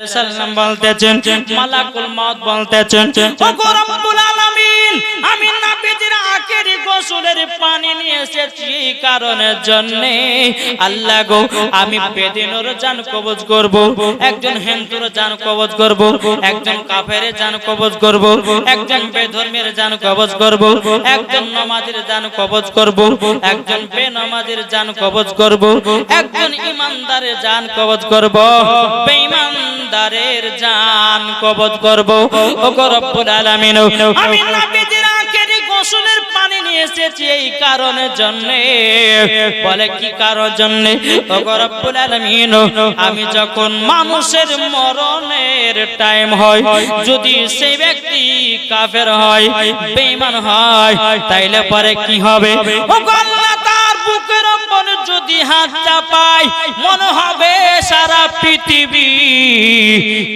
সাল্লাম বলতেছেন মালাকুল মউত বলতেছেন। ও রব্বুল আলামিন গোসলের পানি নিয়ে এসেছি কারণের জন্য। আল্লাহ গো, আমি বেদিনের জান কবজ করব, একজন হিন্দুর জান কবজ করব, একজন কাফেরের জান কবজ করব, একজন বেধর্মের জান কবজ করব, একজন নামাজের জান কবজ করব, একজন বেনামাজের জান কবজ করব, একজন ইমানদারের জান কবজ করব বেঈমানদারের জান কবজ করব। ও রব্বুল আলামিন, আমি নবীজির এসেছি এই কারণের জন্য। বলে, কি কারণ জন্য? আমি যখন মানুষের মরণের টাইম হয়, যদি সেই ব্যক্তি কাফের হয়, বেঈমান হয়, তাইলে পরে কি হবে? আল্লাহ তার বুকের উপর যদি হাত চাপায় মনে হবে সারা পৃথিবী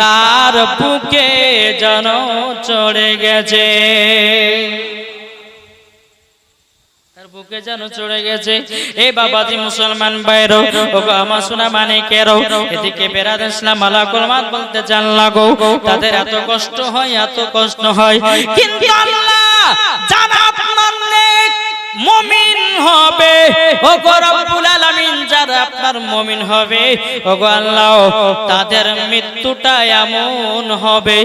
তার বুকে যেন চড়ে গেছে। বুকে যেন চড়ে গেছে। এই বাবাজি মুসলমান বাইরো ও গো আমার সোনা মানে কেরো, এদিকে বেরাদ ইসলাম মালাকুল মাত বলতে জানলা লাগো, তাদের এত কষ্ট হয়, এত কষ্ট হয়। কিন্তু আল্লাহ জানা আপনার নেক। মুমিন হবে। আপনার মুমিন হবে ও তাদের মৃত্যুটা এমন হবে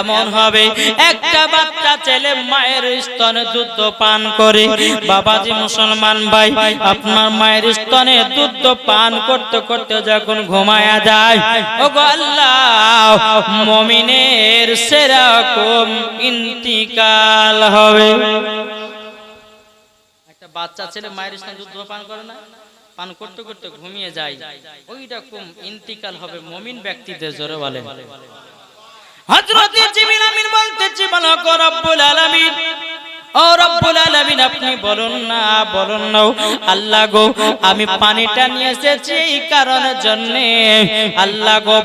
এমন হবে। একটা বাচ্চা ছেলে মায়ের স্তনে দুধ পান করে। বাবাজি মুসলমান ভাই, আপনার মায়ের স্তনে দুধ পান করতে করতে যখন ঘুমায়া যায় ও আল্লাহ, মুমিনের সেরকম ইন্তিকাল হবে। বাচ্চা ছেলে মায়ের সঙ্গে দুধ পান করে না, পান করতে করতে ঘুমিয়ে যায়। ওই রকম ইন্তিকাল হবে মমিন ব্যক্তিদের জোরে বলে। হযরত জিবরিল আমিন বলতেছি বলো রব্বুল আলামিন। ও রব্বুল আলামিন, আপনি বলুন না বলুন না আল্লাহ গো, আমি কারণের আল্লাহ গো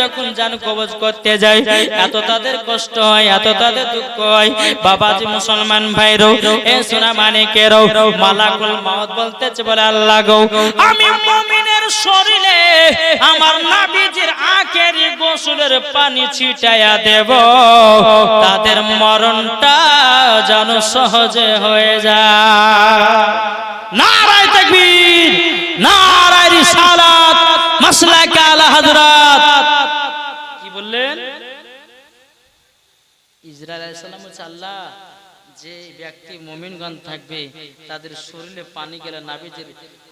যখন কবজ করতে এত তাদের কষ্ট হয়, এত তাদের দুঃখ হয়। মুসলমান ভাইরো, এ সোনা মানিকেরও মালাকুল মাউত বলতেছে বলে আল্লাহ গো, আমি শরীরে আমার নাবিজির আখের গোসলের পানি ছিটায়া দেব। তাদের মরণটা যেন সহজে হয়ে যায়। নারায় তাকবীর, নারায় রিসালাত, মাসলাক আলা হযরত। কি বললেন? ইসরাইল আলাইহিস সালাম বলছে, আল্লাহ, যে ব্যক্তি মুমিনগণ থাকবে, তাদের শরীরে পানি গেলে নাবিজের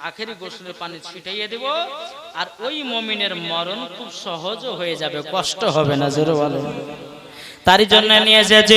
আখেরি গোসলের পানি ছিটাইয়ে দেব, আর ওই মুমিনের মরণ খুব সহজ হয়ে যাবে, কষ্ট হবে না, জোরে বলে তারই জন্য নিয়ে এসেছে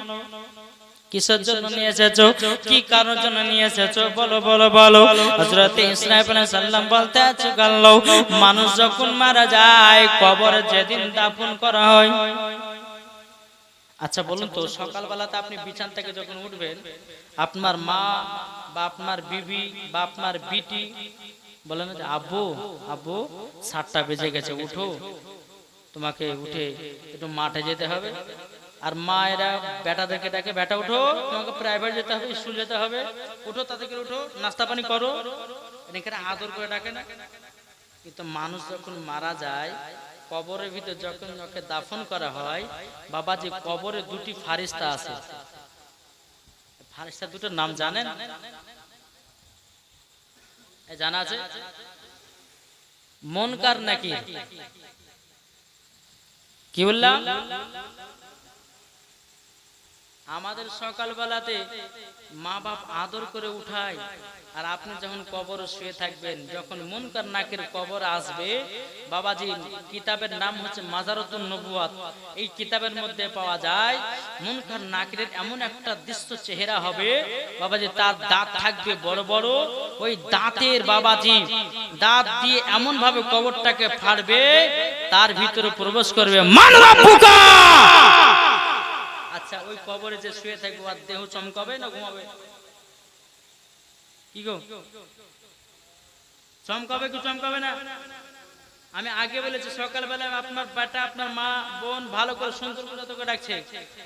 কিসের জন্য নিয়ে এসেছ কি কারণের জন্য নিয়ে এসেছ বলো বলো বলো। হযরত ইসরাফিল আলাইহিস সালাম বলতে আছে গাল্লো মানুষ যখন মারা যায় কবরে যেদিন দাফন করা হয়। আচ্ছা বলুন তো সকালবেলাতে আপনি বিছান থেকে যখন উঠবেন আপনার মা বা আপনার বিবি বা আপনার বিটি বলেন যে আব্বু আব্বু সাতটা বেজে গেছে উঠো। তোমাকে উঠে একটু মাঠে যেতে হবে। আর মা এরা বেটাদেরকে ডাকে বেটা, উঠো। তোমাকে প্রাইভেট যেতে হবে স্কুল যেতে হবে। উঠো তাদেরকে উঠো। নাস্তা পানি করো। এখানে আদর করে ডাকে না। কিন্তু মানুষ যখন মারা যায়, কবরের ভিতরে যখন ওকে দাফন করা হয় বাবা যে কবরে দুটি ফারিস্তা আছে। ফারিস্তা দুটোর নাম জানেন? জানা আছে? মনকার নাকি? কি বললাম? আমাদের সকালবেলাতে মা বাপ আদর করে উঠায়। আর আপনি যখন কবর শুয়ে থাকবেন, যখন মুনকার নাকের কবর আসবে, বাবাজি, কিতাবের নাম হচ্ছে মাজারতুন নবুয়াত। এই কিতাবের মধ্যে পাওয়া যায়, মুনকার নাকের এমন একটা দৃশ্য চেহারা হবে, বাবাজি, তার দাঁত থাকবে বড় বড়। ওই দাঁতের বাবাজি, দাঁত দিয়ে এমন ভাবে কবরটাকে ফাড়বে, তার ভিতরে প্রবেশ করবে। মানবা ওই কবরে যে শুয়ে থাকবে আর দেহ চমকাবে না ঘুমাবে? কি গো? চমকাবে কি চমকাবে না? আমি আগে বলেছি, সকালবেলায় আপনার বেটা, আপনার মা, বোন ভালো করে সুন্দর করে তোকে ডাকছে,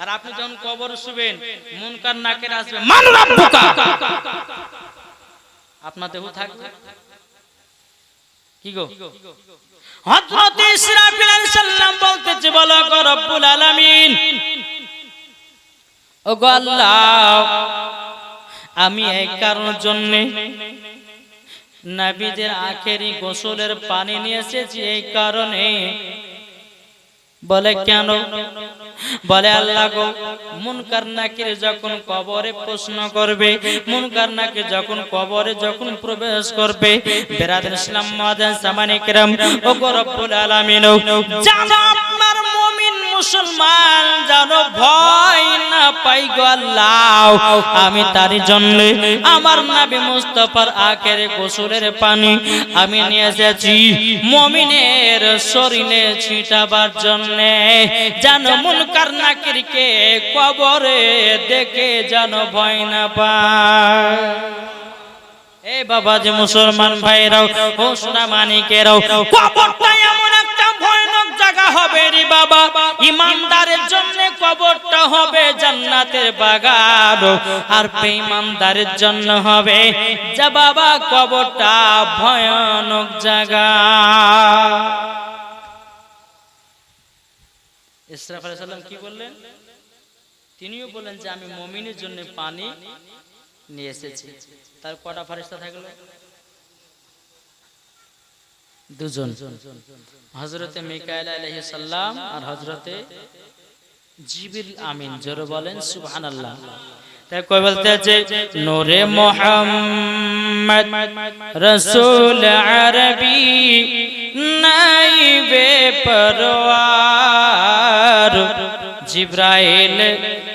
আর আপনি যখন কবর শুবেন মুনকার নাকের আসবে আপনার দেহ থাকবে? কি গো? হযরত ইসরাফিল আলাইহিস সালাম বলতেছে, বলো রব্বুল আলামিন। আমি এই কারণের জন্য নাবিদের আখেরি গোসলের পানি নিয়ে এসেছি, এই কারণে। বলে কেন? বলে আল্লাহ গো, মুনকার নাকির যখন কবরে প্রশ্ন করবে, মুনকার নাকির যখন কবরে যখন প্রবেশ করবে বেরাদ ইসলাম মাদান সামানি কিরাম ও রব্বুল আলামিন জানো আপনার মুমিন মুসলমান জানো ভয় না পাই গো আল্লাহ। আমি তার জন্য আমার নবী মুস্তাফার আখের গোসলের পানি আমি নিয়ে এসেছি মমিনের শরীরে ছিটাবার জন্য। জানো মুনকার নাকিরকে কবরে দেখে জানো ভয় না পায়। এ বাবা যে মুসলমান ভাইরাও, ও সোনা মানিকেরাও কবরটা হবে রে বাবা। ইমানদারের জন্য কবরটা হবে জান্নাতের বাগান। আর বেঈমানদারের জন্য হবে যা বাবা, কবরটা ভয়ানক জায়গা। ইসরাফ আলাইহিস সালাম কি বললেন? তিনিও বললেন যে, আমি মমিনের জন্য পানি নিয়ে এসেছি। তার কটা ফারিস্তা থাকল? দুজন। হজরতে মিকাইল আলহি সাল্লাম আর হজরতে জিবিল আমিন, জোরে বলেন সুবহানাল্লাহ। তাই কই বলতে আছে, নূরে মোহাম্মদ রসুল আরবি, নাইবে পরওয়ার, জিব্রাইল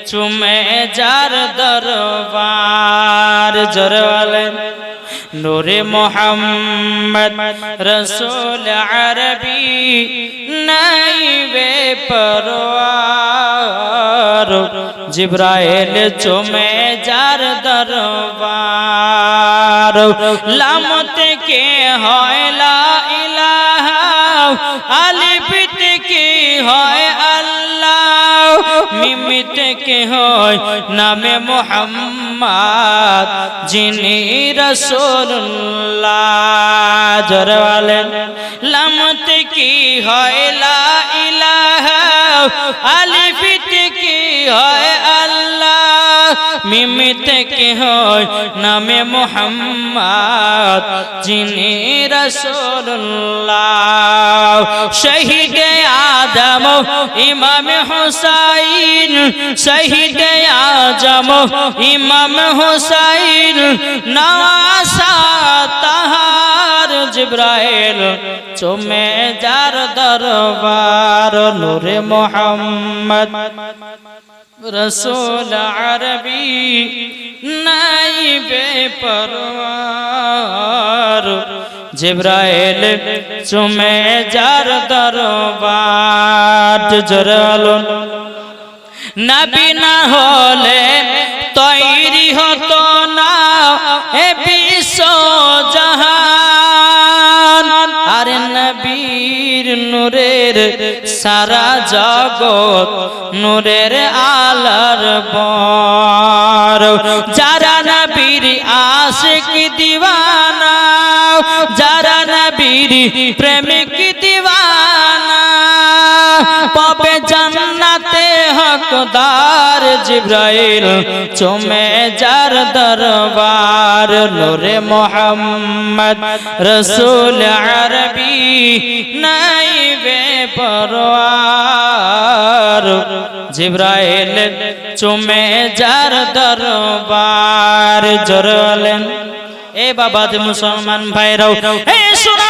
চুমে যার দরবার। জোরে বলেন নূরে মোহাম্মদ রসুল আরবি নাইবে পরওয়ার জিব্রাইল চুমে যার দরবার লাম থেকে হয় থেকে হয় নামে মোহাম্মদ, যিনি রসুল্লাহ জোরে বলেন লাম থেকে হয় লা ইলাহা আলিফ থেকে হয় আল্লাহ। মিম থেকে হয় নামে মোহাম্মদ, যিনি রসুল্লাহ শহীদ আদম, ইমাম হুসাইন, শহীদ আজম, ইমাম হুসাইন নওয়াসা তাহার, জিব্রাইল, চুমে যার দরবার, নূরে মোহাম্মদ রসুল আরবি, নাইবে পরওয়ার। জিব্রাইল চুমে যার দরবার জরালো নবী না হলে তৈরি হতো না এ বিশ্ব জাহান। আরে নবীর নূরের সারা জগৎ নূরের আলার বর প্রেমিক দিওয়ানা পাবে জান্নাতে হকদার জিব্রাইল, চুমে যার দরবার। নূরে মোহাম্মদ রসুল আরবি, নাইবে পরওয়ার জিব্রাইল, চুমে যার দরবার। জরলেন এ বাবা মুসলমান ভাইরাও, এ আমার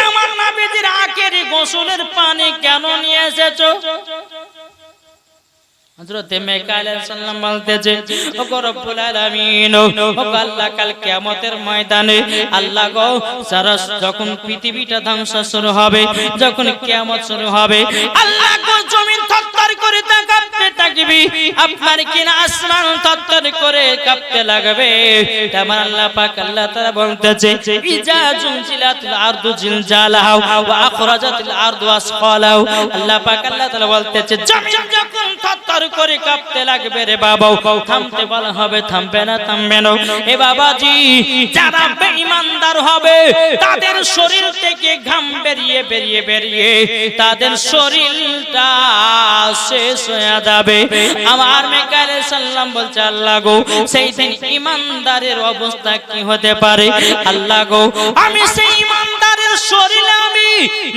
গোসলের পানি কেন নিয়ে এসেছ? সাল্লাম আল্লাহ, কাল ময়দানে আল্লাহ যখন পৃথিবীটা ধ্বংস শুরু হবে, যখন কিয়ামত শুরু হবে, আল্লাহ জমিন থরথর করে কাঁপতে থাকবে। আপনার কিনা আসমান তত্তর করে কাঁপতে লাগবে। তেমন আল্লাহ পাক আল্লাহ তাআলা বলতেছে, ইজা জুনজিলাতুল আরদু জিলজালাহা ওয়া আখরাজাতুল আরদু আসফালাহা আল্লাহ পাক আল্লাহ তাআলা বলতেছে, জমিন থরথর করে কাঁপতে লাগবে রে বাবা থামতে বলা হবে, থামবে না থামবে না। এ বাবাজি, যারা বেঈমানদার হবে, তাদের শরীর থেকে ঘাম বেরিয়ে বেরিয়ে বেরিয়ে তাদের শরীরটা শেষ হয়ে যাবে। আমার মেকালে সাল্লাম বলছে, আল্লাহ গো, সেই দিন ইমানদারের অবস্থা কি হতে পারে? আল্লাহ গো, আমি সেই শরীরে আমি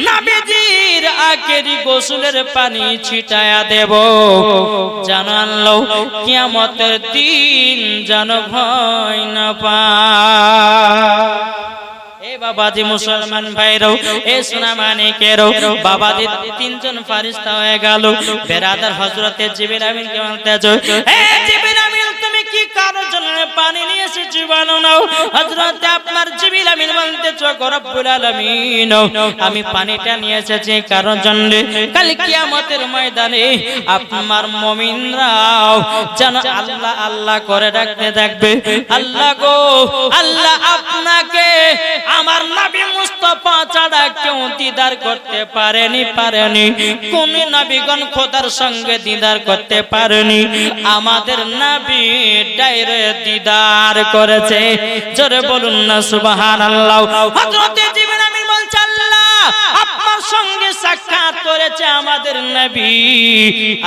নাবিজির আখেরি গোসলের পানি ছিটায়া দেব। জানো কিয়ামতের দিন জানো ভয় না পা বাবাজি মুসলমান ভাইরাও এ সোনা মানিকেরও বাবাজি তিনজন ফারিস্তা হয়ে গেল। বেরাদার হজরতে জিবির আমিন কে বলতেছো এ জিবির পানি নিয়ে এসেছি, বলো নাও। আপনার জিবিল আমিন বলতেছো রব্বুল আলামিন। আমি পানিটা নিয়ে এসেছি, কারণ জন্য কাল কিয়ামতের ময়দানে আপনার মুমিনরাও যেন আল্লাহ আল্লাহ করে ডাকতে থাকবে। আল্লাহ গো, আল্লাহ কেউ দিদার করতে পারেনি পারেনি। কোন নবীগণ খোদার সঙ্গে দিদার করতে পারেনি। আমাদের নবী ডাইরে দিদার করেছে। জোরে বলুন না, সুবহানাল্লাহ। হযরতে জিবরিল আমিন বলছে আল্লাহ আপনার সঙ্গে সাক্ষাৎ করেছে আমাদের নবী।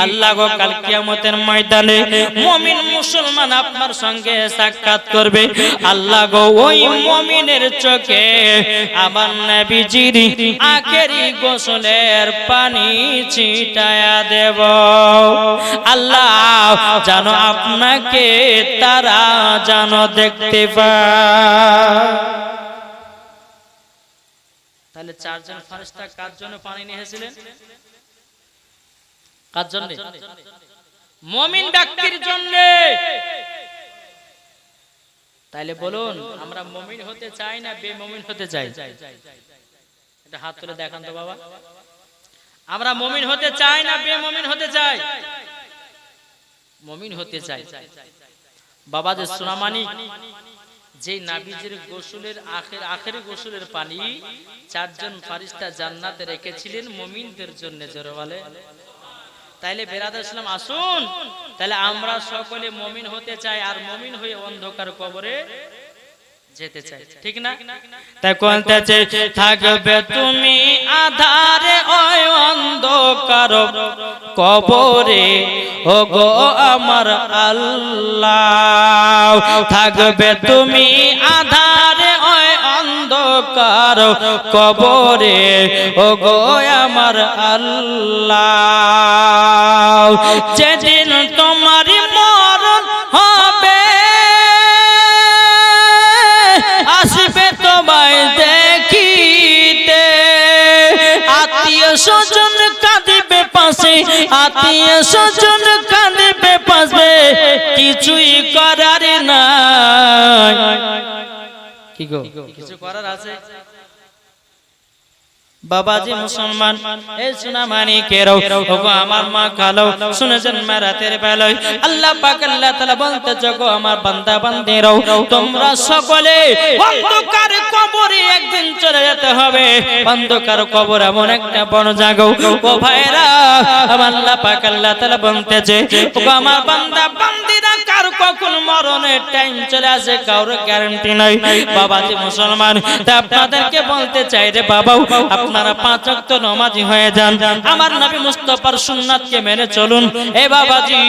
আল্লাহ গো, কাল কিয়ামতের ময়দানে মুমিন মুসলমান আপনার সঙ্গে সাক্ষাৎ করবে। আল্লাহ গো, ওই মুমিনের চোখে আমার নবীজির আখেরি গোসলের পানি ছিটায়া দেব। আল্লাহ জানো আপনাকে তারা জানো দেখতে পায়। চারজন ফারিস্তা কার জন্য পানি নিয়ে এসেছিলেন? কার জন্য? মমিন ব্যক্তির জন্য। তাইলে বলুন, আমরা মমিন হতে চাই না বেমমিন হতে চাই? এটা হাত তুলে দেখান তো বাবা। আমরা মমিন হতে চাই না বেমমিন হতে চাই? মমিন হতে চাই। বাবা যে সোনামানি। যে নাবিজের গোসলের আখের, আখেরি গোসলের পানি চারজন ফারিস্তা জান্নাতে রেখেছিলেন মুমিনদের জন্য, জোরে বলে। তাইলে বেরাদার ইসলাম আসুন। তাহলে আমরা সকলে মমিন হতে চাই আর মমিন হয়ে অন্ধকার কবরে যেতে চাই। ঠিক না? তাই কোনতেছে থাকবে তুমি আধারে ওই অন্ধকার কবরে। ও গো আমার আল্লাহ। থাকবে তুমি আধারে, ওই অন্ধকার কবরে। ও গো আমার আল্লাহ, যেদিন তোমার মরণ হবে, আসবে তোমায় দেখিতে। আত্মীয় স্বজন কাঁদিবে পাশে, আত্মীয় স্বজন কাঁদিবে পাশে, কিছুই নাই কি গো? কিছু করার আছে? বাবাজি মুসলমান এই সোনা মানিকেরও ওগো আমার মা কালো শুনেছেন রাতের বেলায়। আল্লাহ পাক আল্লাহ তাআলা বলতে, জগো আমার বান্দা বান্দিরাও, তোমরা সকলে অন্ধকার কবরে একদিন চলে যেতে হবে। অন্ধকার কবর এমন একটা বড় জাগো। ও ভাইরা আমার আল্লাহ পাক আল্লাহ তাআলা বলতেছে ওগো আমার বান্দা বান্দিরা কখন মরণের টাইম চলে আসে কারোর গ্যারান্টি নাই। বাবাজি মুসলমান, তা আপনাদেরকে বলতে চাই রে বাবা আপনারা পাঁচ ওয়াক্ত নামাজি হয়ে যান। আমার নবী মুস্তাফার সুন্নাতকে মেনে চলুন। এ বাবাজি,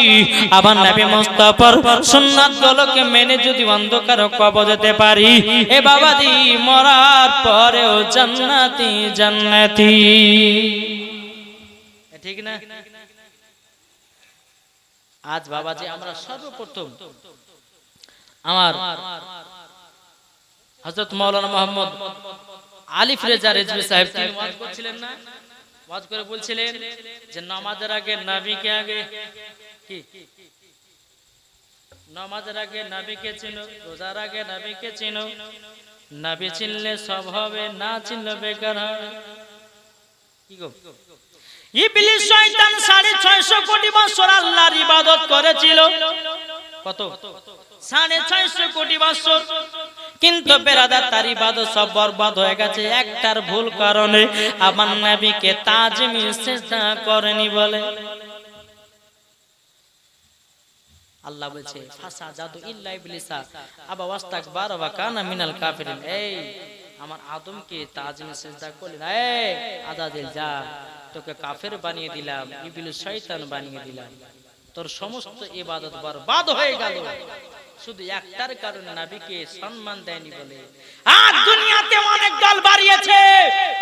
আমার নবী মুস্তাফার সুন্নাত গুলোকে মেনে যদি অন্ধকার কবর যেতে পারি, এ বাবাজি, মরার পরেও জান্নাতি জান্নাতি। ঠিক না? আজ বাবাজি, আমরা সর্বপ্রথম আমার হযরত মাওলানা মোহাম্মদ আলিফ রেজা রেজভি সাহেব তিনি ওয়াজ করছিলেন না? ওয়াজ করে বলছিলেন যে নামাজের আগে নবীকে আগে কি? নামাজের আগে নবীকে চিনো রোজার আগে নবীকে চিনো। নবী চিনলে সব হবে না চিনলে বেকার হবে। কি গো? ইবলিস শয়তান 650 কোটি বছর আল্লাহর ইবাদত করেছিল। কত? 650 কোটি বছর। কিন্তু বেরাদার, তার ইবাদত সব বরবাদ হয়ে গেছে। একটার ভুল কারণে আমার নবীকে তাজমি সিজদা করেনি বলে। তোর সমস্ত ইবাদত বরবাদ হয়ে গেল। শুধু একটার কারণে নাবিকে সম্মান দেয়নি বলে। আজ দুনিয়াতে অনেক দল বাড়িয়েছে।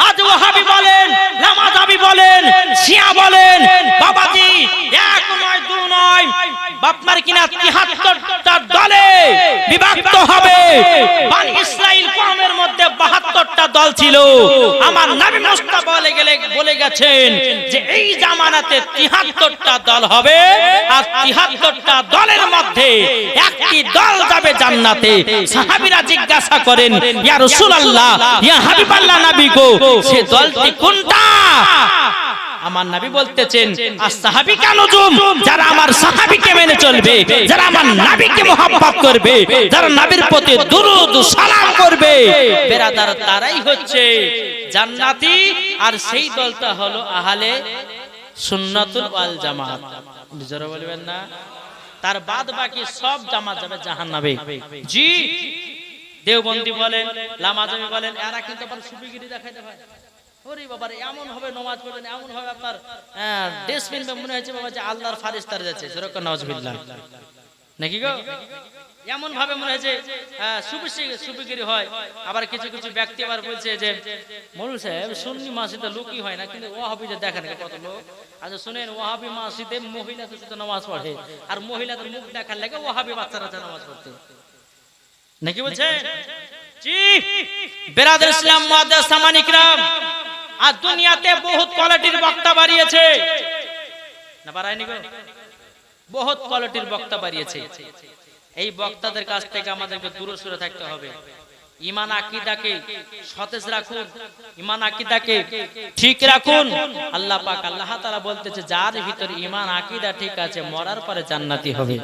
আজ ওহাবি বলেন নামাজাবি বলেন, শিয়া বলেন, বাবাজি এক নয়, দু নয়, বাপমার কিনা তিহাত্তরটা দলে বিভক্ত হবে। বানি মধ্যে বাহাত্তরটা দল ছিল। আমার নবী মোস্তা বলে গেলে, বলে গেছেন যে এই জামানাতে তিহাত্তরটা দল হবে আর তিহাত্তরটা দলের মধ্যে একটি দল যাবে জান্নাতে। সাহাবিরা জিজ্ঞাসা করেন, ইয়া রাসূলুল্লাহ, ইয়া হাবিবাল্লাহ নবী গো সে দলটি কোনটা? আমার নবী বলতেছেন আর সাহাবী কানুজুম যারা আমার সাহাবীকে মেনে চলবে যারা আমার নবীকে মোহাব্বত করবে যারা নবীর প্রতি দুরুদ সালাম করবে বেরাদার তারাই হচ্ছে জান্নাতি। আর সেই দলটা হলো আহলে সুন্নাতুল ওয়াল জামাত। জোরে বলবেন না? তার বাদ বাকি সব জামাত যাবে জাহান্নামে। জি দেওবন্দি বলেন লামাজামি বলেন এরা কিন্তু আবার সুফিগিরি দেখাইতে হয় ওরে বাবা এমন হবে নমাজ পড়বেন, এমন হবে আপনার ডেসবিন হয়েছে বাবা যে আল্লাহর ফারিস্তার যাচ্ছে যেরকম নওয়াজবিল্লাহ নাকি গো? এমন ভাবে হয়েছে সুবিগিরি হয়। আবার কিছু কিছু ব্যক্তি আবার বলছে যে, মরুল সাহেব, সুন্নি মাসিতে লোকই হয় না, কিন্তু ওয়াহাবিদের দেখেন কত লোক। আচ্ছা শুনেন, ওয়াহাবি মাসিদে মহিলা তো নামাজ পড়ে, আর মহিলাদের মুখ দেখার লাগে ওয়াহাবি বাচ্চারা নামাজ পড়তে। নাকি বলছে জি! বেরাদের ইসলাম মুআদ্দাস সামানিকরাম আর দুনিয়াতে বহুত কোয়ালিটির বক্তা বাড়িয়েছে। না বাড়ায়নি গো। বহুত কোয়ালিটির বক্তা বাড়িয়েছে। এই বক্তাদের কাছ থেকে আমাদেরকে দূরে সরে থাকতে হবে। ইমান আকিদাকে সতেজ রাখুন। ইমান আকিদাকে ঠিক রাখুন। আল্লাহ পাক, আল্লাহ তাআলা বলতেছে, যার ভিতর ইমান আকিদা ঠিক আছে, মরার পরে জান্নাতি হবে।